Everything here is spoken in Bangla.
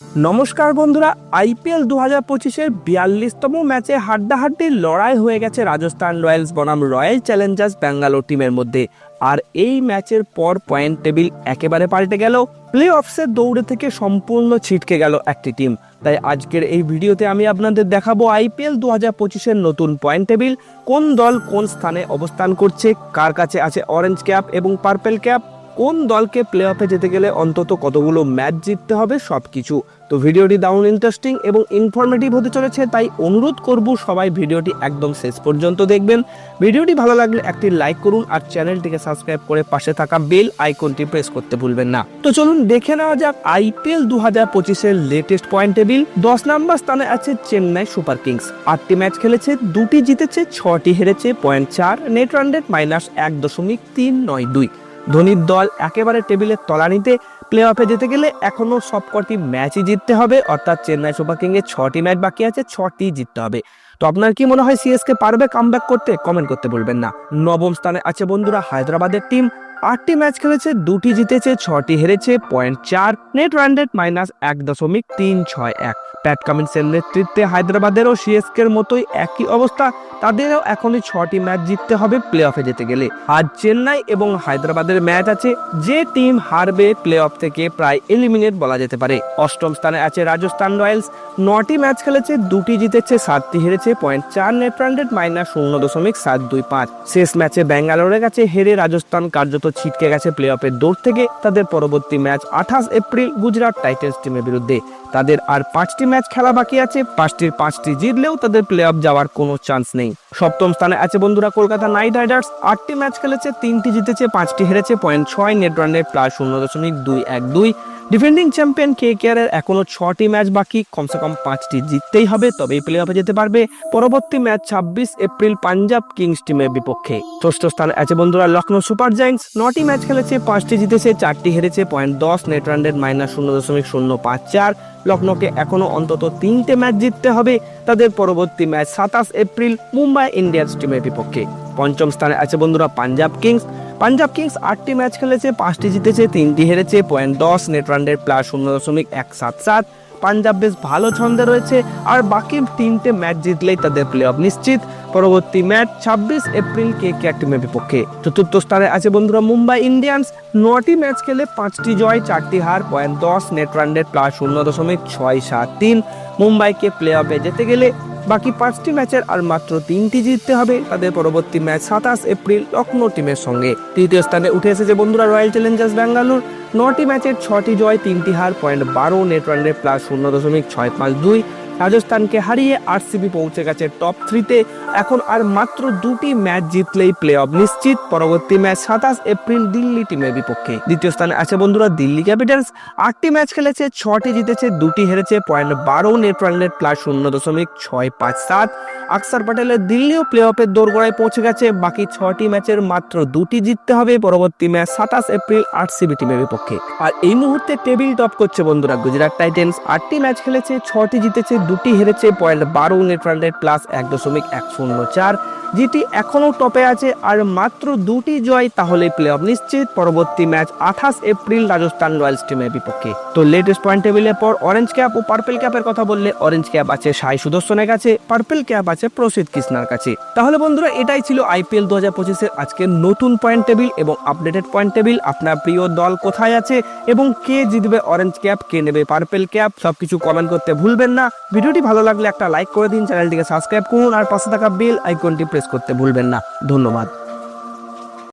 নমস্কার বন্ধুরা, আইপিএল দু হাজার পঁচিশের বিয়াল্লিশতম ম্যাচে হাড্ডাহাড্ডি লড়াই হয়ে গেছে রাজস্থান রয়্যালস বনাম রয়্যাল চ্যালেঞ্জার্স ব্যাঙ্গালোর টিমের মধ্যে। আর এই ম্যাচের পর পয়েন্ট টেবিল একেবারে পাল্টে গেল। প্লে অফসের দৌড়ে থেকে সম্পূর্ণ ছিটকে গেল একটি টিম। তাই আজকের এই ভিডিওতে আমি আপনাদের দেখাবো আইপিএল দু হাজার পঁচিশের নতুন পয়েন্ট টেবিল, কোন দল কোন স্থানে অবস্থান করছে, কার কাছে আছে অরেঞ্জ ক্যাপ এবং পার্পেল ক্যাপ কোন দলকে প্লে অফে যেতে গেলে অন্তত কতগুলো ম্যাচ জিততে হবে সব কিছু তো ভিডিওটি দারুণ ইন্টারেস্টিং এবং ইনফরমেটিভ হতে চলেছে, তাই অনুরোধ করব সবাই ভিডিওটি একদম শেষ পর্যন্ত দেখবেন। ভিডিওটি ভালো লাগলে একটি লাইক করুন আর চ্যানেলটিকে সাবস্ক্রাইব করে পাশে থাকা বেল আইকনটি প্রেস করতে ভুলবেন না। তো চলুন দেখে নেওয়া যাক আইপিএল দু হাজার পঁচিশের লেটেস্ট পয়েন্ট টেবিল দশ নম্বর স্থানে আছে চেন্নাই সুপার কিংস। আটটি ম্যাচ খেলেছে, দুটি জিতেছে, ছটি হেরেছে পয়েন্ট চার নেট রান রেট মাইনাস এক দশমিক তিন নয় দুই। ধোনির দল একেবারে টেবিলের তলানিতে প্লে অফে যেতে গেলে এখনও সবকটি ম্যাচই জিততে হবে, অর্থাৎ চেন্নাই সুপার কিংয়ের ছটি ম্যাচ বাকি আছে ছটি জিততে হবে। তো আপনার কি মনে হয় সিএসকে পারবে কামব্যাক করতে? কমেন্ট করতে বলবেন না। নবম স্থানে আছে বন্ধুরা হায়দ্রাবাদের টিম আটটি ম্যাচ খেলেছে, দুটি জিতেছে, ছটি হেরেছে পয়েন্ট চার নেট রান রেট মাইনাস এক দশমিক তিন ছয় এক। প্যাট কামিন্সের নেতৃত্বে হায়দ্রাবাদেরও সিএসকের মতোই একই অবস্থা, তাদেরও এখনই ছটি ম্যাচ জিততে হবে প্লে অফে যেতে গেলে। আজ চেন্নাই এবং হায়দ্রাবাদের ম্যাচ আছে, যে টিম হারবে প্লে অফ থেকে প্রায় এলিমিনেট বলা যেতে পারে। অষ্টম স্থানে আছে রাজস্থান রয়্যালস, নটি ম্যাচ খেলেছে, দুটি জিতেছে, সাতটি হেরেছে পয়েন্ট চার নেট রান রেট মাইনাস শূন্য দশমিক সাত দুই পাঁচ। শেষ ম্যাচে ব্যাঙ্গালোরের কাছে হেরে রাজস্থান কার্যত ছিটকে গেছে প্লে অফের দৌড় থেকে তাদের পরবর্তী ম্যাচ আঠাশ এপ্রিল গুজরাট টাইটেন্স টিমের বিরুদ্ধে। তাদের আর পাঁচটি ম্যাচ খেলা বাকি আছে, পাঁচটির পাঁচটি জিতলেও তাদের প্লে অফ যাওয়ার কোনো চান্স নেই। সপ্তম স্থানে আছে বন্ধুরা কলকাতা নাইট রাইডার্স, আটটি ম্যাচ খেলেছে, তিনটি জিতেছে, পাঁচটি হেরেছে পয়েন্ট ছয় নেট রান রেট প্লাস শূন্য দশমিক দুই এক দুই। ডিফেন্ডিং চ্যাম্পিয়ন কে কেয়ারের এখনও ছটি ম্যাচ বাকি। কমসে কম পাঁচটি জিততেই হবে, তবেই প্লে অফে যেতে পারবে। পরবর্তী ম্যাচ ছাব্বিশ এপ্রিল পাঞ্জাব কিংস টিমের বিপক্ষে। ষষ্ঠ স্থানে আছে বন্ধুরা লখনৌ সুপার জায়ান্টস। নটি ম্যাচ খেলেছে, পাঁচটি জিতেছে, চারটি হেরেছে পয়েন্ট দশ নেট রান রেট মাইনাস শূন্য দশমিক শূন্য পাঁচ চার। লখনৌকে এখনও অন্তত তিনটে ম্যাচ জিততে হবে। তাদের পরবর্তী ম্যাচ সাতাশ এপ্রিল মুম্বাই ইন্ডিয়ান্স টিমের বিপক্ষে। পঞ্চম স্থানে আছে বন্ধুরা পাঞ্জাব কিংস। পাঞ্জাব কিংস আটটি ম্যাচ খেলেছে, পাঁচটি জিতেছে, তিনটি হেরেছে, পয়েন্ট দশ, নেট রান প্লাস শূন্য দশমিক এক সাত সাত। পাঞ্জাব বেশ ভালো ছন্দে রয়েছে, আর বাকি তিনটে ম্যাচ জিতলেই তাদের প্লে অফ নিশ্চিত। পরবর্তী ম্যাচ ছাব্বিশ এপ্রিল কে কে টিমের বিপক্ষে। চতুর্থ স্থানে আছে বন্ধুরা মুম্বাই ইন্ডিয়ান্স, নটি ম্যাচ খেলে পাঁচটি জয়, চারটি হার, পয়েন্ট দশ, নেট রান রেট প্লাস শূন্য দশমিক ছয় সাত তিন। মুম্বাইকে প্লে অফে যেতে গেলে বাকি পাঁচটি ম্যাচের আর মাত্র তিনটি জিততে হবে। তাদের পরবর্তী ম্যাচ সাতাশ এপ্রিল লখনৌ টিমের সঙ্গে। তৃতীয় স্থানে উঠে এসেছে বন্ধুরা রয়্যাল চ্যালেঞ্জার্স ব্যাঙ্গালোর। নটি ম্যাচের ছটি জয়, তিনটি হার, পয়েন্ট বারো নেট রানের প্লাস শূন্য দশমিক ছয় পাঁচ দুই। রাজস্থানকে হারিয়ে আরসিবি পৌঁছে গেছে টপ থ্রিতে এখন আর মাত্র দুটি ম্যাচ জিতলেই প্লে অফ নিশ্চিত। পরবর্তী ম্যাচ সাতাশ এপ্রিল দিল্লি টিমের বিপক্ষে। দ্বিতীয় স্থানে আছে বন্ধুরা দিল্লি ক্যাপিটালস। আটটি ম্যাচ খেলেছে, ছটি জিতেছে, দুটি হেরেছে। পয়েন্ট বারো নেট রান রেট প্লাস শূন্য দশমিক ছয় পাঁচ সাত। আকসার প্যাটেলের দিল্লিও প্লে অফের দোরগোড়ায় পৌঁছে গেছে। বাকি ছটি ম্যাচের মাত্র দুটি জিততে হবে। পরবর্তী ম্যাচ সাতাশ এপ্রিল আরসিবি টিমের বিপক্ষে। আর এই মুহূর্তে টেবিল টপ করছে বন্ধুরা গুজরাট টাইটেন্স। আটটি ম্যাচ খেলেছে, ছটি জিতেছে দুটি হেরেছে পয়েন্ট বারো নেট রান রেট প্লাস এক দশমিক এক শূন্য চার। যেটি এখনও টপে আছে, আর মাত্র দুটি জয় তাহলে প্লে অফ নিশ্চিত। পরবর্তী ম্যাচ আঠাশ এপ্রিল রাজস্থান রয়্যালস টিমের বিপক্ষে। তো লেটেস্ট পয়েন্ট টেবিলের পর অরেঞ্জ ক্যাপ ও পার্পেল ক্যাপের কথা বললে অরেঞ্জ ক্যাপ আছে সাই সুদর্শনের কাছে পার্পেল ক্যাপ আছে প্রসিদ্ধ কৃষ্ণার কাছে। তাহলে বন্ধুরা, এটাই ছিল আইপিএল দু হাজার পঁচিশের আজকের নতুন পয়েন্ট টেবিল এবং আপডেটেড পয়েন্ট টেবিল আপনার প্রিয় দল কোথায় আছে এবং কে জিতবে অরেঞ্জ ক্যাপ কে নেবে পার্পেল ক্যাপ সবকিছু কমেন্ট করতে ভুলবেন না। ভিডিওটি ভালো লাগলে একটা লাইক করে দিন, চ্যানেলটিকে সাবস্ক্রাইব করুন, আর পাশে থাকা বেল আইকনটি প্রেস করতে ভুলবেন না। ধন্যবাদ।